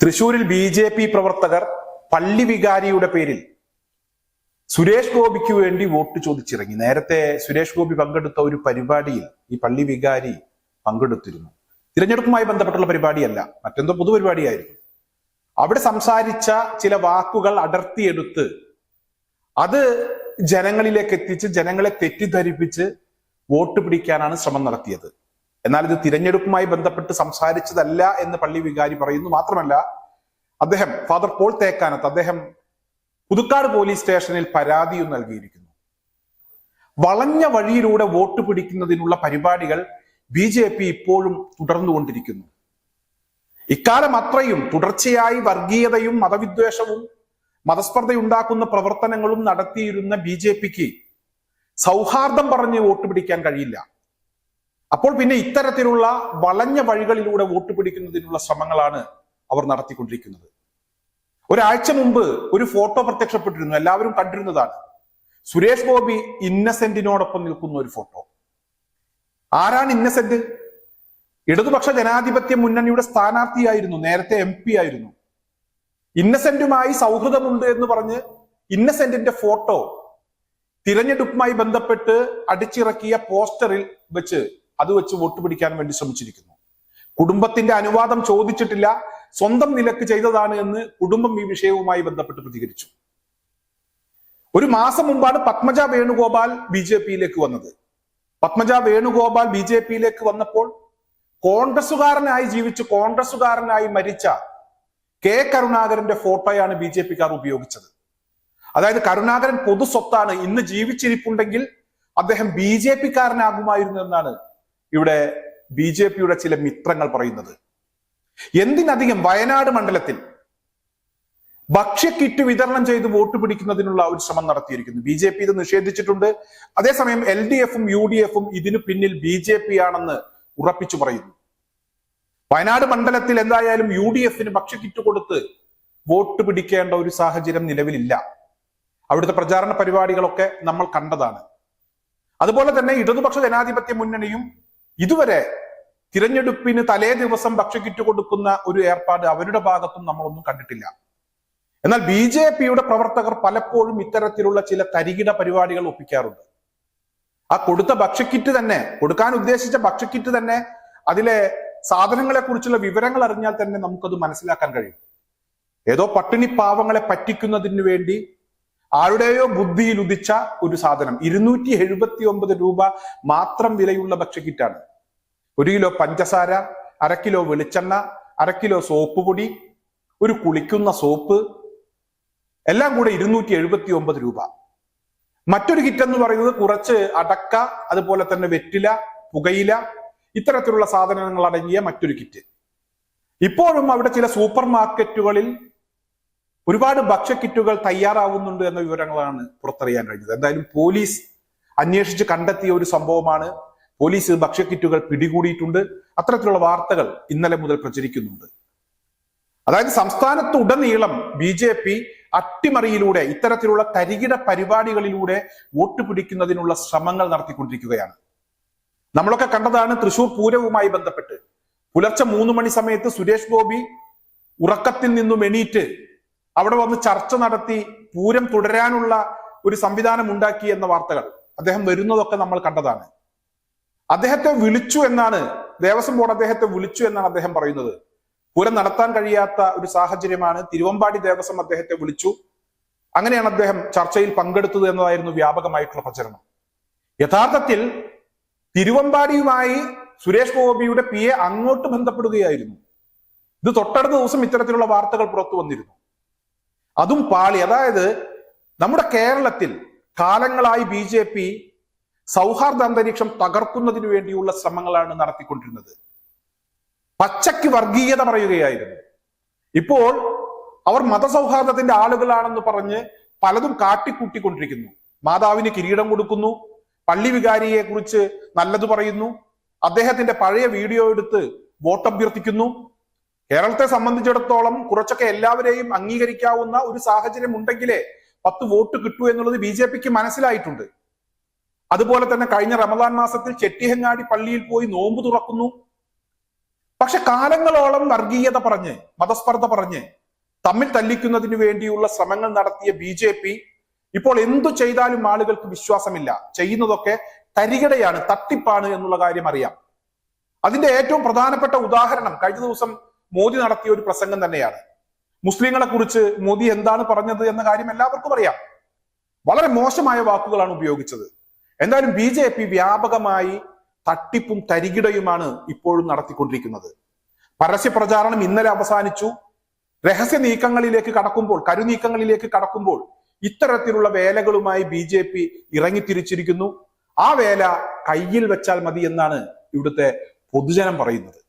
തൃശൂരിൽ B J P പ്രവർത്തകർ പള്ളി വികാരിയുടെ പേരിൽ സുരേഷ് ഗോപിക്ക് വേണ്ടി വോട്ട് ചോദിച്ചിറങ്ങി. നേരത്തെ സുരേഷ് ഗോപി പങ്കെടുത്ത ഒരു പരിപാടിയിൽ ഈ പള്ളി വികാരി പങ്കെടുത്തിരുന്നു. തിരഞ്ഞെടുപ്പുമായി ബന്ധപ്പെട്ടുള്ള പരിപാടിയല്ല മറ്റെന്തോ പൊതുപരിപാടിയായിരുന്നു. അവിടെ സംസാരിച്ച ചില വാക്കുകൾ അടർത്തിയെടുത്ത് അത് ജനങ്ങളിലേക്ക് എത്തിച്ച് ജനങ്ങളെ തെറ്റിദ്ധരിപ്പിച്ച് വോട്ട് പിടിക്കാനാണ് ശ്രമം നടത്തിയത്. എന്നാൽ ഇത് തിരഞ്ഞെടുപ്പുമായി ബന്ധപ്പെട്ട് സംസാരിച്ചതല്ല എന്ന് പള്ളി വികാരി പറയുന്നു മാത്രമല്ല അദ്ദേഹം ഫാദർ പോൾ തേക്കാനത്ത് അദ്ദേഹം പുതുക്കാട് പോലീസ് സ്റ്റേഷനിൽ പരാതിയും നൽകിയിരിക്കുന്നു. വളഞ്ഞ വഴിയിലൂടെ വോട്ട് പിടിക്കുന്നതിനുള്ള പരിപാടികൾ ബി ജെ പി ഇപ്പോഴും തുടർന്നുകൊണ്ടിരിക്കുന്നു. ഇക്കാലം അത്രയും തുടർച്ചയായി വർഗീയതയും മതവിദ്വേഷവും മതസ്പർദ്ധയുണ്ടാക്കുന്ന പ്രവർത്തനങ്ങളും നടത്തിയിരുന്ന ബി ജെ പിക്ക് സൗഹാർദ്ദം പറഞ്ഞ് വോട്ട് പിടിക്കാൻ കഴിയില്ല. അപ്പോൾ പിന്നെ ഇത്തരത്തിലുള്ള വളഞ്ഞ വഴികളിലൂടെ വോട്ട് പിടിക്കുന്നതിനുള്ള ശ്രമങ്ങളാണ് അവർ നടത്തിക്കൊണ്ടിരിക്കുന്നത്. ഒരാഴ്ച മുമ്പ് ഒരു ഫോട്ടോ പ്രത്യക്ഷപ്പെട്ടിരുന്നു. എല്ലാവരും കണ്ടിരുന്നതാണ്. സുരേഷ് ഗോപി ഇന്നസെന്റിനോടൊപ്പം നിൽക്കുന്ന ഒരു ഫോട്ടോ. ആരാണ് ഇന്നസെന്റ്? ഇടതുപക്ഷ ജനാധിപത്യ മുന്നണിയുടെ സ്ഥാനാർത്ഥിയായിരുന്നു. നേരത്തെ എം പി ആയിരുന്നു. ഇന്നസെന്റുമായി സൗഹൃദമുണ്ട് എന്ന് പറഞ്ഞ് ഇന്നസെന്റിന്റെ ഫോട്ടോ തിരഞ്ഞെടുപ്പുമായി ബന്ധപ്പെട്ട് അടിച്ചിറക്കിയ പോസ്റ്ററിൽ വെച്ച് അത് വെച്ച് വോട്ട് പിടിക്കാൻ വേണ്ടി ശ്രമിച്ചിരിക്കുന്നു. കുടുംബത്തിന്റെ അനുവാദം ചോദിച്ചിട്ടില്ല സ്വന്തം നിലയ്ക്ക് ചെയ്തതാണ് എന്ന് കുടുംബം ഈ വിഷയവുമായി ബന്ധപ്പെട്ട് പ്രതികരിച്ചു. ഒരു മാസം മുമ്പാണ് പത്മജ വേണുഗോപാൽ ബി ജെ പിയിലേക്ക് വന്നത്. പത്മജ വേണുഗോപാൽ ബി ജെ പിയിലേക്ക് വന്നപ്പോൾ കോൺഗ്രസുകാരനായി ജീവിച്ച് കോൺഗ്രസുകാരനായി മരിച്ച കെ കരുണാകരന്റെ ഫോട്ടോയാണ് ബി ജെ പിക്കാർ ഉപയോഗിച്ചത്. അതായത് കരുണാകരൻ പൊതു സ്വത്താണ് ഇന്ന് ജീവിച്ചിരിപ്പുണ്ടെങ്കിൽ അദ്ദേഹം ബി ജെ പിക്കാരനാകുമായിരുന്നു എന്നാണ് ഇവിടെ ബി ജെ പിയുടെ ചില മിത്രങ്ങൾ പറയുന്നത്. എന്തിനധികം വയനാട് മണ്ഡലത്തിൽ ഭക്ഷ്യക്കിറ്റ് വിതരണം ചെയ്ത് വോട്ട് പിടിക്കുന്നതിനുള്ള ഒരു ശ്രമം നടത്തിയിരിക്കുന്നു. ബി ജെ പി ഇത് നിഷേധിച്ചിട്ടുണ്ട്. അതേസമയം എൽ ഡി എഫും യു ഡി എഫും ഇതിനു പിന്നിൽ ബി ജെ പി ആണെന്ന് ഉറപ്പിച്ചു പറയുന്നു. വയനാട് മണ്ഡലത്തിൽ എന്തായാലും യു ഡി എഫിന് ഭക്ഷ്യക്കിറ്റ് കൊടുത്ത് വോട്ട് പിടിക്കേണ്ട ഒരു സാഹചര്യം നിലവിലില്ല. അവിടുത്തെ പ്രചാരണ പരിപാടികളൊക്കെ നമ്മൾ കണ്ടതാണ്. അതുപോലെ തന്നെ ഇടതുപക്ഷ ജനാധിപത്യ മുന്നണിയും ഇതുവരെ തിരഞ്ഞെടുപ്പിന് തലേ ദിവസം ഭക്ഷ്യക്കിറ്റ് കൊടുക്കുന്ന ഒരു ഏർപ്പാട് അവരുടെ ഭാഗത്തും നമ്മളൊന്നും കണ്ടിട്ടില്ല. എന്നാൽ ബി ജെ പിയുടെ പ്രവർത്തകർ പലപ്പോഴും ഇത്തരത്തിലുള്ള ചില തരികിട പരിപാടികൾ ഒപ്പിക്കാറുണ്ട്. ആ കൊടുത്ത ഭക്ഷ്യക്കിറ്റ് തന്നെ കൊടുക്കാൻ ഉദ്ദേശിച്ച ഭക്ഷ്യക്കിറ്റ് തന്നെ അതിലെ സാധനങ്ങളെ കുറിച്ചുള്ള വിവരങ്ങൾ അറിഞ്ഞാൽ തന്നെ നമുക്കത് മനസ്സിലാക്കാൻ കഴിയും. ഏതോ പട്ടിണി പാവങ്ങളെ പറ്റിക്കുന്നതിന് വേണ്ടി ആരുടെയോ ബുദ്ധിയിൽ ഉദിച്ച ഒരു സാധനം. ഇരുന്നൂറ്റി എഴുപത്തി ഒമ്പത് രൂപ മാത്രം വിലയുള്ള ഭക്ഷ്യക്കിറ്റാണ്. ഒരു കിലോ പഞ്ചസാര അര കിലോ വെളിച്ചെണ്ണ അര കിലോ സോപ്പ് പൊടി ഒരു കുളിക്കുന്ന സോപ്പ് എല്ലാം കൂടെ ഇരുന്നൂറ്റി എഴുപത്തി ഒമ്പത് രൂപ. മറ്റൊരു കിറ്റ് എന്ന് പറയുന്നത് കുറച്ച് അടക്ക അതുപോലെ തന്നെ വെറ്റില പുകയില ഇത്തരത്തിലുള്ള സാധനങ്ങൾ അടങ്ങിയ മറ്റൊരു കിറ്റ്. ഇപ്പോഴും അവിടെ ചില സൂപ്പർ മാർക്കറ്റുകളിൽ ഒരുപാട് ഭക്ഷ്യക്കിറ്റുകൾ തയ്യാറാവുന്നുണ്ട് എന്ന വിവരങ്ങളാണ് പുറത്തറിയാൻ കഴിഞ്ഞത്. എന്തായാലും പോലീസ് അന്വേഷിച്ച് കണ്ടെത്തിയ ഒരു സംഭവമാണ്. പോലീസ് ഭക്ഷ്യക്കിറ്റുകൾ പിടികൂടിയിട്ടുണ്ട്. അത്തരത്തിലുള്ള വാർത്തകൾ ഇന്നലെ മുതൽ പ്രചരിക്കുന്നുണ്ട്. അതായത് സംസ്ഥാനത്ത് ഉടനീളം ബി ജെ പി അട്ടിമറിയിലൂടെ ഇത്തരത്തിലുള്ള തരികിട പരിപാടികളിലൂടെ വോട്ട് പിടിക്കുന്നതിനുള്ള ശ്രമങ്ങൾ നടത്തിക്കൊണ്ടിരിക്കുകയാണ്. നമ്മളൊക്കെ കണ്ടതാണ് തൃശൂർ പൂരവുമായി ബന്ധപ്പെട്ട്. പുലർച്ചെ മൂന്ന് മണി സമയത്ത് സുരേഷ് ഗോപി ഉറക്കത്തിൽ നിന്നും എണീറ്റ് അവിടെ വന്ന് ചർച്ച നടത്തി പൂരം തുടരാനുള്ള ഒരു സംവിധാനം ഉണ്ടാക്കി എന്ന വാർത്തകൾ അദ്ദേഹം വരുന്നതൊക്കെ നമ്മൾ കണ്ടതാണ്. അദ്ദേഹത്തെ വിളിച്ചു എന്നാണ് ദേവസ്വം ബോർഡ് അദ്ദേഹത്തെ വിളിച്ചു എന്നാണ് അദ്ദേഹം പറയുന്നത്. പൂരം നടത്താൻ കഴിയാത്ത ഒരു സാഹചര്യമാണ് തിരുവമ്പാടി ദേവസ്വം അദ്ദേഹത്തെ വിളിച്ചു. അങ്ങനെയാണ് അദ്ദേഹം ചർച്ചയിൽ പങ്കെടുത്തത് എന്നതായിരുന്നു വ്യാപകമായിട്ടുള്ള പ്രചരണം. യഥാർത്ഥത്തിൽ തിരുവമ്പാടിയുമായി സുരേഷ് ഗോപിയുടെ പി എ അങ്ങോട്ട് ബന്ധപ്പെടുകയായിരുന്നു. ഇത് തൊട്ടടുത്ത ദിവസം ഇത്തരത്തിലുള്ള വാർത്തകൾ പുറത്തു വന്നിരുന്നു. അതും പാളി. അതായത് നമ്മുടെ കേരളത്തിൽ കാലങ്ങളായി ബി ജെ പി സൗഹാർദ്ദ അന്തരീക്ഷം തകർക്കുന്നതിന് വേണ്ടിയുള്ള ശ്രമങ്ങളാണ് നടത്തിക്കൊണ്ടിരുന്നത്. പച്ചയ്ക്ക് വർഗീയത പറയുകയായിരുന്നു. ഇപ്പോൾ അവർ മതസൗഹാർദ്ദത്തിന്റെ ആളുകളാണെന്ന് പറഞ്ഞ് പലതും കാട്ടിക്കൂട്ടിക്കൊണ്ടിരിക്കുന്നു. മാതാവിന് കിരീടം കൊടുക്കുന്നു പള്ളി വികാരിയെ കുറിച്ച് നല്ലത് പറയുന്നു അദ്ദേഹത്തിന്റെ പഴയ വീഡിയോ എടുത്ത് വോട്ട് അഭ്യർത്ഥിക്കുന്നു കേരളത്തെ സംബന്ധിച്ചിടത്തോളം കുറച്ചൊക്കെ എല്ലാവരെയും അംഗീകരിക്കാവുന്ന ഒരു സാഹചര്യം ഉണ്ടെങ്കിലേ പത്ത് വോട്ട് കിട്ടൂ എന്നുള്ളത് ബി ജെ പിക്ക് മനസ്സിലായിട്ടുണ്ട്. അതുപോലെ തന്നെ കഴിഞ്ഞ റമദാൻ മാസത്തിൽ ചെട്ടിഹങ്ങാടി പള്ളിയിൽ പോയി നോമ്പ് തുറക്കുന്നു. പക്ഷെ കാലങ്ങളോളം വർഗീയത പറഞ്ഞ് മതസ്പർദ്ധ പറഞ്ഞ് തമ്മിൽ തല്ലിക്കുന്നതിന് വേണ്ടിയുള്ള ശ്രമങ്ങൾ നടത്തിയ ബി ജെ പി ഇപ്പോൾ എന്തു ചെയ്താലും ആളുകൾക്ക് വിശ്വാസമില്ല. ചെയ്യുന്നതൊക്കെ തരികടയാണ് തട്ടിപ്പാണ് എന്നുള്ള കാര്യം അറിയാം. അതിന്റെ ഏറ്റവും പ്രധാനപ്പെട്ട ഉദാഹരണം കഴിഞ്ഞ ദിവസം മോദി നടത്തിയ ഒരു പ്രസംഗം തന്നെയാണ്. മുസ്ലിങ്ങളെ കുറിച്ച് മോദി എന്താണ് പറഞ്ഞത് എന്ന കാര്യം എല്ലാവർക്കും അറിയാം. വളരെ മോശമായ വാക്കുകളാണ് ഉപയോഗിച്ചത്. എന്തായാലും ബി ജെ പി വ്യാപകമായി തട്ടിപ്പും തരികിടയുമാണ് ഇപ്പോഴും നടത്തിക്കൊണ്ടിരിക്കുന്നത്. പരസ്യ പ്രചാരണം ഇന്നലെ അവസാനിച്ചു. രഹസ്യ നീക്കങ്ങളിലേക്ക് കടക്കുമ്പോൾ കരുനീക്കങ്ങളിലേക്ക് കടക്കുമ്പോൾ ഇത്തരത്തിലുള്ള വേലകളുമായി ബി ജെ പി ഇറങ്ങിത്തിരിച്ചിരിക്കുന്നു. ആ വേല കയ്യിൽ വെച്ചാൽ മതി എന്നാണ് ഇവിടുത്തെ പൊതുജനം പറയുന്നത്.